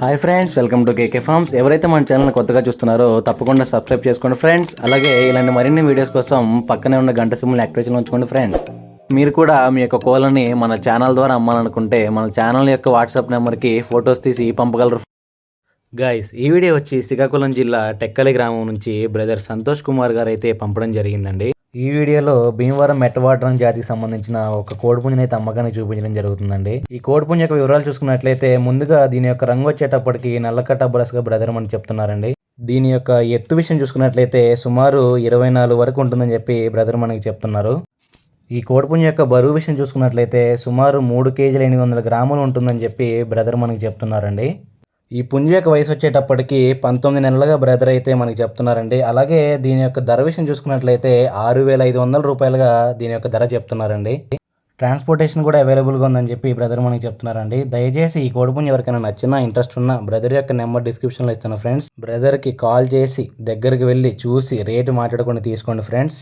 Hi friends welcome to KK farms ఎవరైతే మన channel కొత్తగా చూస్తున్నారో తప్పకుండా సబ్స్క్రైబ్ చేసుకోండి ఫ్రెండ్స్ అలాగే ఇలాంటి మరిన్ని వీడియోస్ కోసం పక్కనే ఉన్న గంట సిమ్ని యాక్టివేషన్ ఉంచుకోండి ఫ్రెండ్స్ మీరు కూడా మీ యొక్క కోళ్ళని మన ఛానల్ ద్వారా అమ్మాలనుకుంటే మన ఛానల్ యొక్క వాట్సాప్ నెంబర్కి ఫొటోస్ తీసి పంపగలరు. గైస్ ఈ వీడియో వచ్చి శ్రీకాకుళం జిల్లా టెక్కలి గ్రామం నుంచి బ్రదర్ సంతోష్ కుమార్ గారు అయితే పంపడం జరిగిందండి. ఈ వీడియోలో భీమవరం మెట్టవాటరం జాతికి సంబంధించిన ఒక కోడిపుంజని అయితే అమ్మకాన్ని చూపించడం జరుగుతుందండి. ఈ కోడిపుంజ యొక్క వివరాలు చూసుకున్నట్లయితే ముందుగా దీని యొక్క రంగు వచ్చేటప్పటికి నల్లకట్ట బరస్గా బ్రదర్ అని చెప్తున్నారండి. దీని యొక్క ఎత్తు విషయం చూసుకున్నట్లయితే సుమారు ఇరవై నాలుగు వరకు ఉంటుందని చెప్పి బ్రదర్ మనకి చెప్తున్నారు. ఈ కోడిపుంజ యొక్క బరువు విషయం చూసుకున్నట్లయితే సుమారు మూడు కేజీల ఎనిమిది వందల గ్రాములు ఉంటుందని చెప్పి బ్రదర్ మనకి చెప్తున్నారండి. ఈ పుంజ యొక్క వయసు వచ్చేటప్పటికి పంతొమ్మిది నెలలుగా బ్రదర్ అయితే మనకి చెప్తున్నారండి. అలాగే దీని యొక్క ధర విషయం చూసుకున్నట్లయితే ఆరు వేల ఐదు వందల రూపాయలుగా దీని యొక్క ధర చెప్తున్నారండి. ట్రాన్స్పోర్టేషన్ కూడా అవైలబుల్గా ఉందని చెప్పి బ్రదర్ మనకి చెప్తున్నారండి. దయచేసి ఈ కోడిపుంజ ఎవరికైనా నచ్చినా ఇంట్రెస్ట్ ఉన్న బ్రదర్ యొక్క నెంబర్ డిస్క్రిప్షన్లో ఇస్తాను ఫ్రెండ్స్. బ్రదర్కి కాల్ చేసి దగ్గరికి వెళ్ళి చూసి రేటు మాట్లాడుకొని తీసుకోండి ఫ్రెండ్స్.